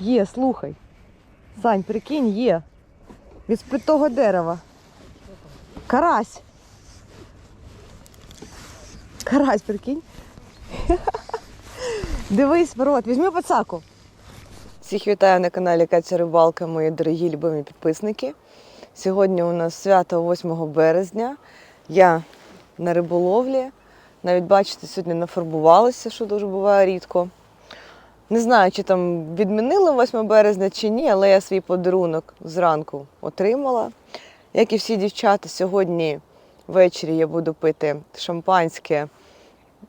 Є, слухай. Сань, прикинь, є. Від того дерева. Карась. Карась, прикинь. Дивись, народ, візьми пацаку. Всіх вітаю на каналі Катя Рибалка, мої дорогі любимі підписники. Сьогодні у нас свято 8 березня. Я на риболовлі. Навіть бачите, сьогодні нафарбувалася, що дуже буває рідко. Не знаю, чи там відмінили 8 березня чи ні, але я свій подарунок зранку отримала. Як і всі дівчата, сьогодні ввечері я буду пити шампанське,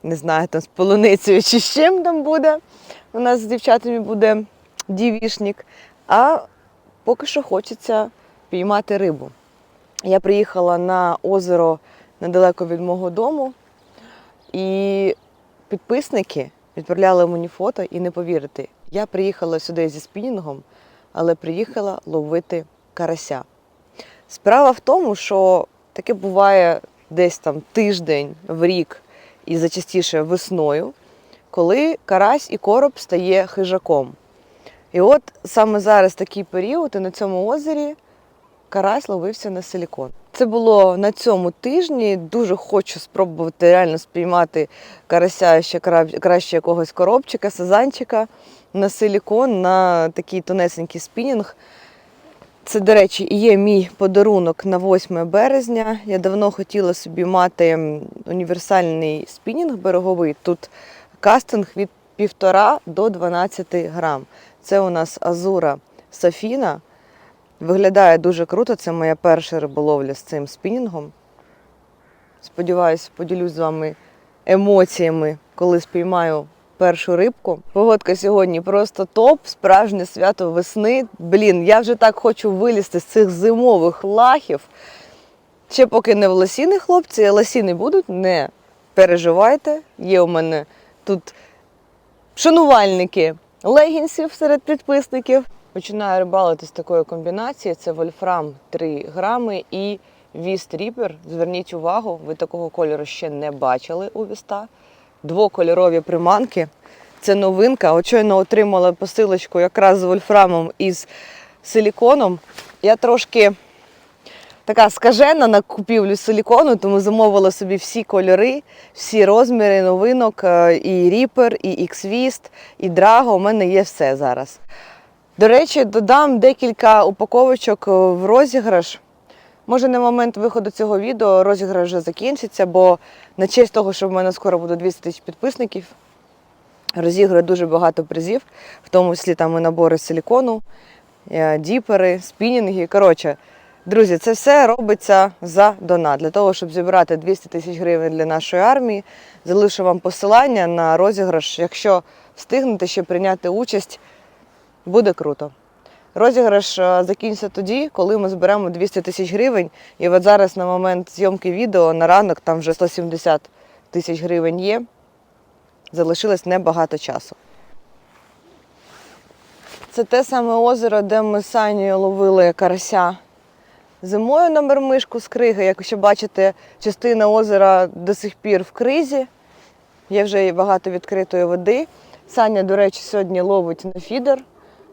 не знаю, там з полуницею чи з чим там буде. У нас з дівчатами буде дівішник. А поки що хочеться піймати рибу. Я приїхала на озеро недалеко від мого дому, і підписники відправляли мені фото, і не повірите, я приїхала сюди зі спінінгом, але приїхала ловити карася. Справа в тому, що таке буває десь там тиждень в рік і зачастіше весною, коли карась і короб стає хижаком. І от саме зараз такий період, і на цьому озері карась ловився на силікон. Це було на цьому тижні. Дуже хочу спробувати реально спіймати карася ще краще якогось коробчика, сазанчика на силікон, на такий тонесенький спінінг. Це, до речі, і є мій подарунок на 8 березня. Я давно хотіла собі мати універсальний спінінг береговий. Тут кастинг від 1,5 до 12 грам. Це у нас Азура Сафіна. Виглядає дуже круто. Це моя перша риболовля з цим спінінгом. Сподіваюсь, поділюсь з вами емоціями, коли спіймаю першу рибку. Погодка сьогодні просто топ, справжнє свято весни. Блін, я вже так хочу вилізти з цих зимових лахів. Ще поки не в лосіни, хлопці, лосіни будуть, не переживайте. Є у мене тут шанувальники легінсів серед підписників. Починаю рибалити з такої комбінації: це вольфрам 3 грами і віст ріпер. Зверніть увагу, ви такого кольору ще не бачили у віста. Двокольорові приманки. Це новинка. От щойно отримала посилочку якраз з вольфрамом і з силіконом. Я трошки така скажена на купівлю силікону, тому замовила собі всі кольори, всі розміри новинок, е, і Reaper, і X-Vist, і Drago. У мене є все зараз. До речі, додам декілька упаковочок е, в розіграш. Може, на момент виходу цього відео розіграш вже закінчиться, бо на честь того, що в мене скоро буде 200 тисяч підписників, розіграю дуже багато призів, в тому числі там і набори силікону, е, діпери, спінінги. Коротше, друзі, це все робиться за донат. Для того, щоб зібрати 200 тисяч гривень для нашої армії, залишу вам посилання на розіграш. Якщо встигнете ще прийняти участь, буде круто. Розіграш е, закінчиться тоді, коли ми зберемо 200 тисяч гривень. І от зараз на момент зйомки відео на ранок там вже 170 тисяч гривень є. Залишилось небагато часу. Це те саме озеро, де ми з Санєю ловили карася зимою на мермишку з криги. Як ще бачите, частина озера до сих пір в кризі. Є вже багато відкритої води. Саня, до речі, сьогодні ловить на фідер.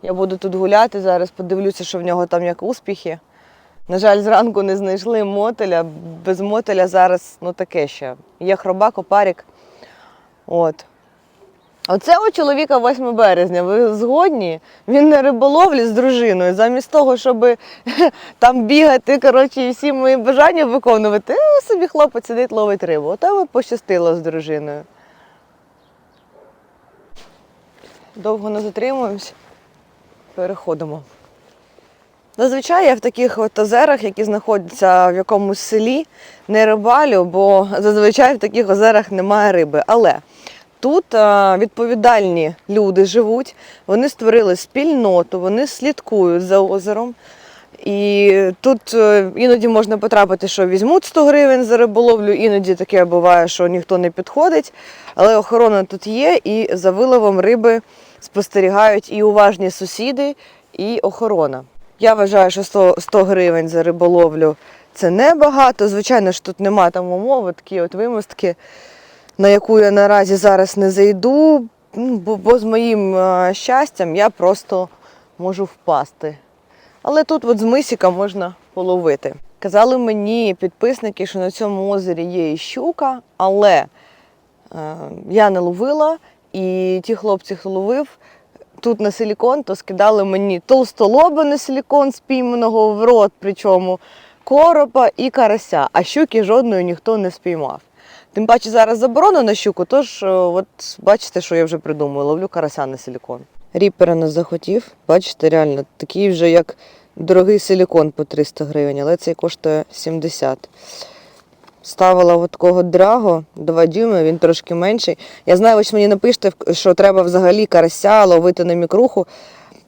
Я буду тут гуляти зараз, подивлюся, що в нього там як успіхи. На жаль, зранку не знайшли мотеля. Без мотеля зараз ну таке ще. Є хробак, опарік. От. Оце у чоловіка 8 березня. Ви згодні? Він на риболовлі з дружиною. Замість того, щоб там бігати, коротше, і всі мої бажання виконувати, е, собі хлопець сидить, ловить рибу. Ото ви пощастило з дружиною. Довго не затримуємось. Переходимо. Зазвичай я в таких от озерах, які знаходяться в якомусь селі, не рибалю, бо зазвичай в таких озерах немає риби. Але тут відповідальні люди живуть, вони створили спільноту, вони слідкують за озером. І тут е, іноді можна потрапити, що візьмуть 100 гривень за риболовлю, іноді таке буває, що ніхто не підходить. Але охорона тут є, і за виловом риби спостерігають і уважні сусіди, і охорона. Я вважаю, що 100, 100 гривень за риболовлю це небагато. Звичайно ж, тут нема там умови, такі от вимостки, на яку я наразі зараз не зайду. Ну, Бо, бо з моїм е, щастям я просто можу впасти. Але тут от з мисіка можна половити. Казали мені підписники, що на цьому озері є і щука, але е, я не ловила, і ті хлопці, хто ловив тут на силікон, то скидали мені толстолоба на силікон спійманого в рот, причому коропа і карася, а щуки жодної ніхто не спіймав. Тим паче зараз заборона на щуку, тож е, от бачите, що я вже придумаю, ловлю карася на силікон. Ріпера не захотів, бачите, реально такий вже як дорогий силікон по 300 гривень, але цей коштує 70. Ставила от такого драго 2 дюйми, він трошки менший. Я знаю, ось мені напишете, що треба взагалі карася ловити на мікруху.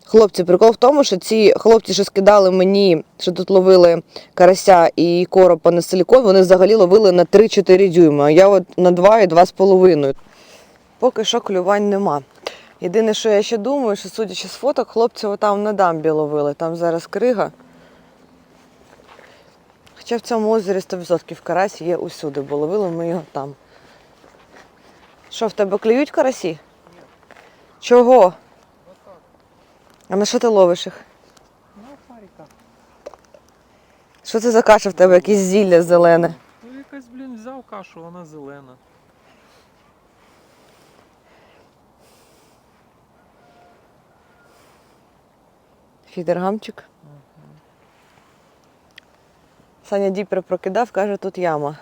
Хлопці, прикол в тому, що ці хлопці, що скидали мені, що тут ловили карася і коропа на силікон, вони взагалі ловили на 3-4 дюйми, а я от на 2 і 2,5. Поки що клювань нема. Єдине, що я ще думаю, що судячи з фоток, хлопці отам на дамбі ловили, там зараз крига. Хоча в цьому озері 100% карась є усюди, бо ловили ми його там. Що, в тебе клюють карасі? Ні. Чого? А на що ти ловиш їх? Ну, фаріка. Що це за каша в тебе? Якесь зілля зелене? Ну якась, блін, взяв кашу, вона зелена. Фідергамчик. Саня Діпер прокидав, каже, тут яма.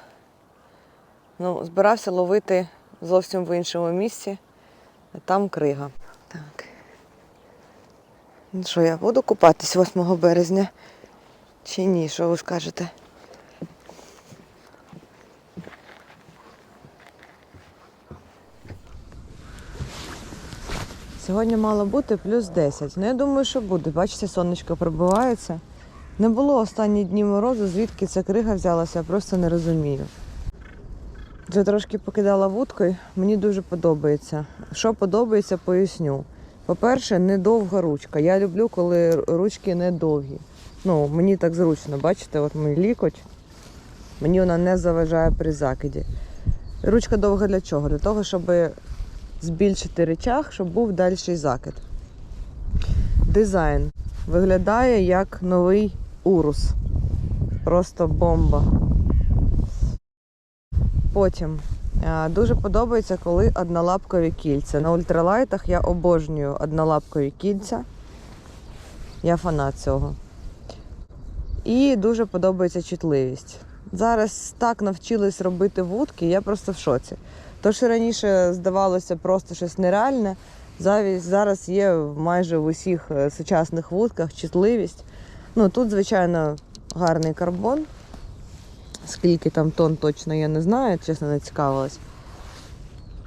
Ну, збирався ловити зовсім в іншому місці, а там крига. Так. Ну що, я буду купатись 8 березня? Чи ні? Що ви скажете? Сьогодні мало бути плюс 10. Ну, я думаю, що буде. Бачите, сонечко пробивається. Не було останні дні морозу, звідки ця крига взялася, я просто не розумію. Вже трошки покидала вудкою, мені дуже подобається. Що подобається, поясню. По-перше, недовга ручка. Я люблю, коли ручки недовгі. Ну, мені так зручно, бачите, от мій лікоть. Мені вона не заважає при закиді. Ручка довга для чого? Для того, щоб збільшити речах, щоб був дальший закид. Дизайн виглядає як новий урус. Просто бомба. Потім е, дуже подобається, коли однолапкові кільця. На ультралайтах я обожнюю однолапкові кільця. Я фанат цього. І дуже подобається чутливість. Зараз так навчились робити вудки, я просто в шоці. То, що раніше здавалося просто щось нереальне, зараз є майже в усіх е, сучасних вудках чутливість. Ну тут, звичайно, гарний карбон. Скільки там тонн точно я не знаю, чесно не цікавилась.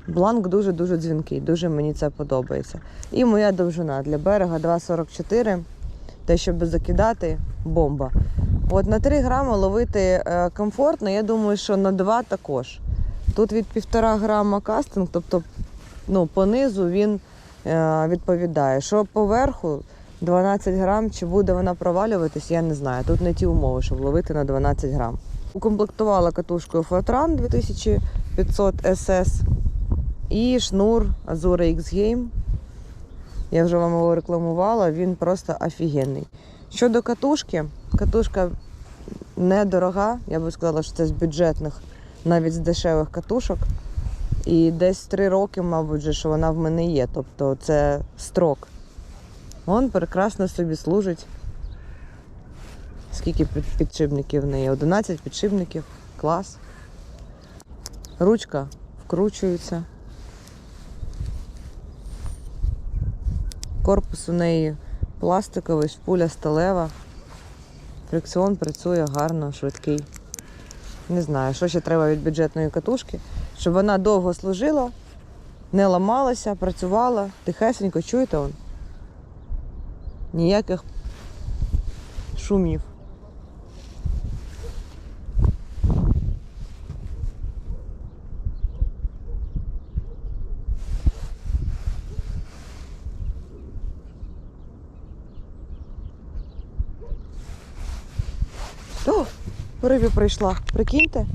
Бланк дуже-дуже дзвінкий, дуже мені це подобається. І моя довжина для берега 2,44. Те, щоб закидати, бомба. От на 3 грами ловити е, комфортно, я думаю, що на 2 також. Тут від 1,5 грама кастинг, тобто ну, по низу він е, відповідає. Що поверху 12 грам, чи буде вона провалюватись, я не знаю. Тут не ті умови, щоб ловити на 12 грам. Укомплектувала катушкою Fortran 2500 SS і шнур Azura X Game. Я вже вам його рекламувала, він просто офігенний. Щодо катушки, катушка недорога, я би сказала, що це з бюджетних, навіть з дешевих катушок. І десь три роки, мабуть, що вона в мене є. Тобто це строк. Вон прекрасно собі служить. Скільки підшипників в неї? 11 підшипників. Клас. Ручка вкручується. Корпус у неї пластиковий, шпуля сталева. Фрикціон працює гарно, швидкий. Не знаю, що ще треба від бюджетної катушки, щоб вона довго служила, не ламалася, працювала, тихесенько, чуєте он? Ніяких шумів. О, рибі прийшла. Прикиньте?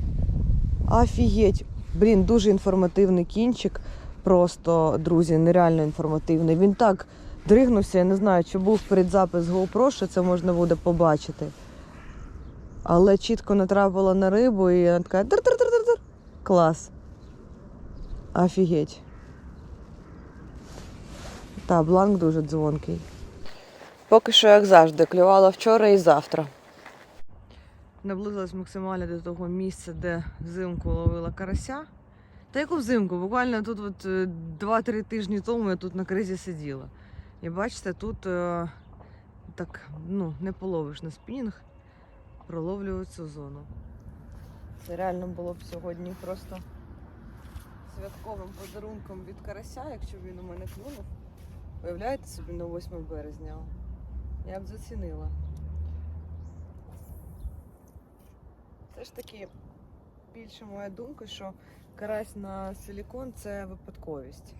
Офігеть. Блін, дуже інформативний кінчик. Просто, друзі, нереально інформативний. Він так дригнувся. Я не знаю, чи був передзапис GoPro, що це можна буде побачити. Але чітко натрапила на рибу і вона така др-др-др-др-др. Клас. Офігеть. Та, бланк дуже дзвонкий. Поки що, як завжди, клювала вчора і завтра. Наблизилась максимально до того місця, де взимку ловила карася. Та яку взимку? Буквально тут от е, 2-3 тижні тому я тут на кризі сиділа. І бачите, тут е, так ну, не половиш на спінінг, проловлюю цю зону. Це реально було б сьогодні просто святковим подарунком від карася, якщо б він у мене клюнув. Уявляєте собі на 8 березня? Я б зацінила. Це ж таки більше моя думка, що карась на силікон це випадковість.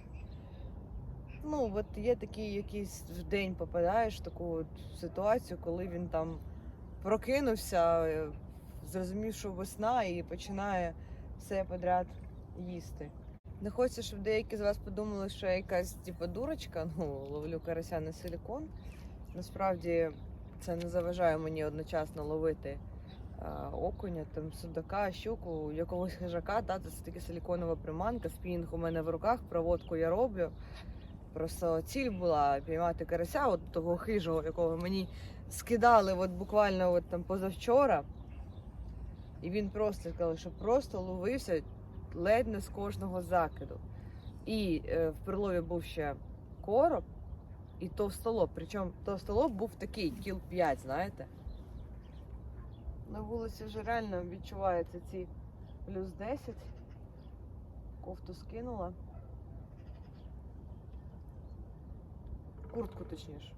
Ну, от є такий якийсь день попадаєш в таку от ситуацію, коли він там прокинувся, е, зрозумів, що весна і починає все подряд їсти. Не хочеться, щоб деякі з вас подумали, що я якась типу, дурочка, ну, ловлю карася на силікон. Насправді це не заважає мені одночасно ловити а, окуня, там судака, щуку, якогось хижака. Та, це таки силіконова приманка, спінінг у мене в руках, проводку я роблю. Просто ціль була піймати карася, от того хижого, якого мені скидали от буквально от там позавчора. І він просто сказав, що просто ловився ледь не з кожного закиду. І е, в прилові був ще короб і товстолоб. Причому товстолоб був такий, кіл 5, знаєте. На вулиці вже реально відчуваються ці плюс 10. Кофту скинула. Куртку точніше.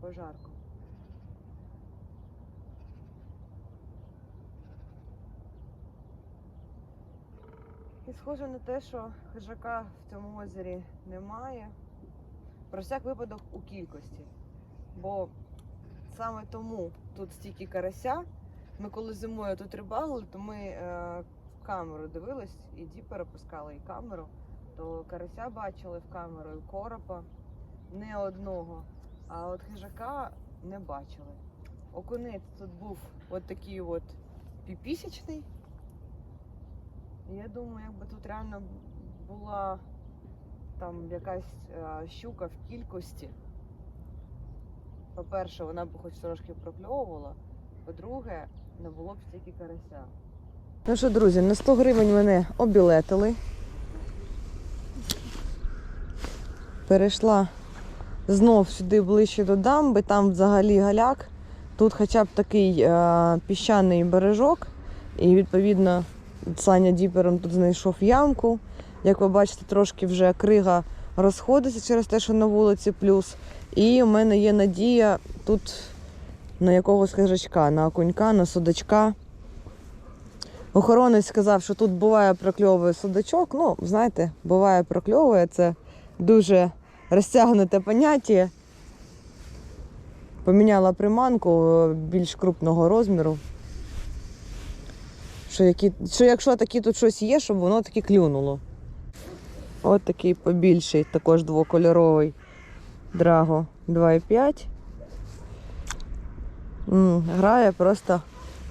Пожарку. І схоже на те, що хижака в цьому озері немає. Про всяк випадок у кількості. Бо саме тому тут стільки карася. Ми коли зимою тут рибалили, то ми е, камеру дивились, і діпера пускали, і камеру, то карася бачили в камеру, і коропа не одного. А от хижака не бачили. Окунець тут був от такий от піпісячний. Я думаю, якби тут реально була там якась е, щука в кількості. По-перше, вона б хоч трошки прокльовувала. По-друге, не було б стільки карася. Ну що, друзі, на 100 гривень мене обілетили. Перейшла знов сюди ближче до дамби, там взагалі галяк. Тут хоча б такий е, піщаний бережок, і відповідно Саня діпером тут знайшов ямку. Як ви бачите, трошки вже крига розходиться через те, що на вулиці плюс. І у мене є надія тут на якогось хижачка, на окунька, на судачка. Охоронець сказав, що тут буває прокльовує судачок. Ну, знаєте, буває прокльовує. Це дуже розтягнуте поняття. Поміняла приманку е, більш крупного розміру. Що, які, що якщо такі тут щось є, щоб воно таки клюнуло. От такий побільший, також двокольоровий Драго 2,5. Грає просто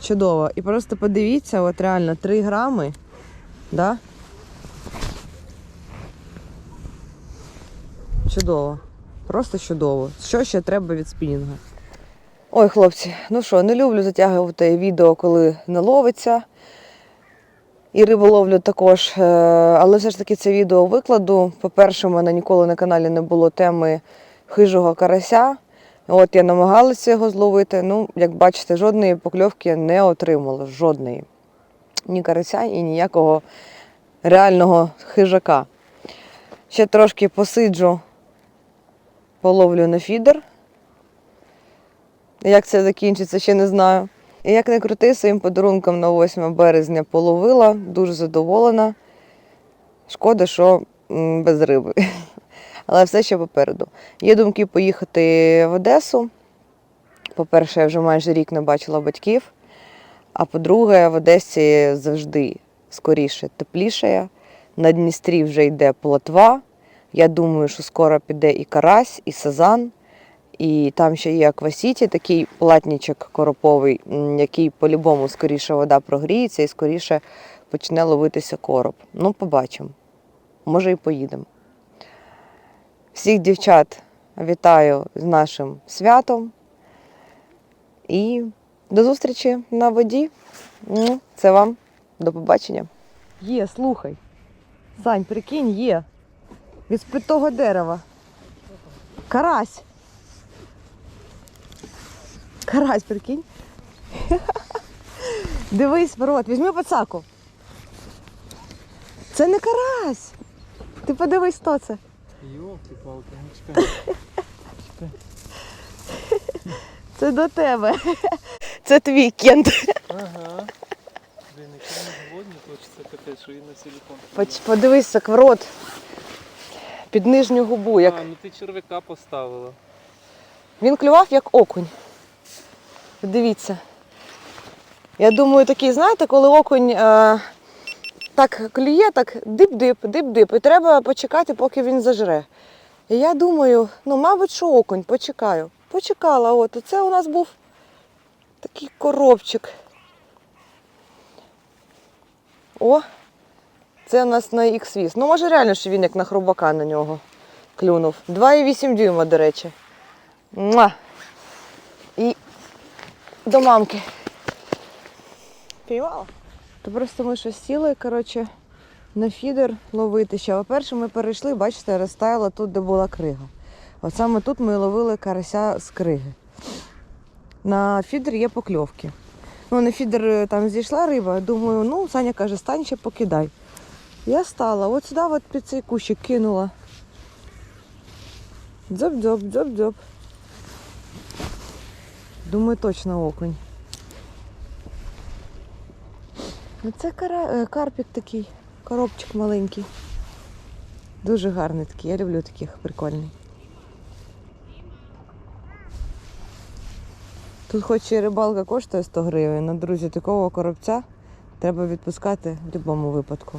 чудово. І просто подивіться, от реально 3 грами. Да? Чудово. Просто чудово. Що ще треба від спінінга? Ой, хлопці, ну що, не люблю затягувати відео, коли не ловиться. І риболовлю також. е, Але все ж таки це відео викладу. По-перше, у мене ніколи на каналі не було теми хижого карася. От я намагалася його зловити. Ну, як бачите, жодної покльовки не отримала. Жодної. Ні карася і ніякого реального хижака. Ще трошки посиджу, половлю на фідер. Як це закінчиться, ще не знаю. І як не крути, своїм подарунком на 8 березня половила, дуже задоволена. Шкода, що без риби. Але все ще попереду. Є думки поїхати в Одесу. По-перше, я вже майже рік не бачила батьків. А по-друге, в Одесі завжди скоріше теплішає. На Дністрі вже йде плотва. Я думаю, що скоро піде і карась, і сазан, і там ще є аквасіті, такий платнічок короповий, який по-любому скоріше вода прогріється і скоріше почне ловитися короб. Ну, побачимо. Може, і поїдемо. Всіх дівчат вітаю з нашим святом. І до зустрічі на воді. Ну, Це вам. До побачення. Є, слухай. Сань, прикинь, є. Від спитого дерева. Карась. Карась, прикинь. Дивись, рот, візьми пацаку. Це не карась. Ти подивись, хто це. Йолки-палки, ну чекай. Це до тебе. Це твій кент. Ага. Блін, який не згодні, хочеться капець, що він на силікон. Подивись, в рот. Під нижню губу. Як... А, ну ти червяка поставила. Він клював як окунь. Дивіться. Я думаю, такий, знаєте, коли окунь е, так клює, так дип-дип, дип-дип, і треба почекати, поки він зажре. І я думаю, ну, мабуть, що окунь, почекаю. Почекала, от. Оце у нас був такий коробчик. О, це у нас на X-Віз. Ну, може, реально, що він як на хробака на нього клюнув. 2,8 дюйма, до речі. Муа. І до мамки. Піймала? То просто ми щось сіли, коротше, на фідер ловити ще. По-перше, ми перейшли, бачите, розтаяла тут, де була крига. От саме тут ми ловили карася з криги. На фідер є покльовки. Ну, на фідер е, там зійшла риба, думаю, ну, Саня каже, стань ще покидай. Я стала, от сюди от під цей кущик кинула. Дзьоп-дзьоп, дзьоп-дзьоп. Думаю, точно окунь. Ну це кара... е, карпік такий, коробчик маленький. Дуже гарний такий, я люблю таких прикольний. Тут хоч і рибалка коштує 100 гривень, але, друзі, такого коробця треба відпускати в будь-якому випадку.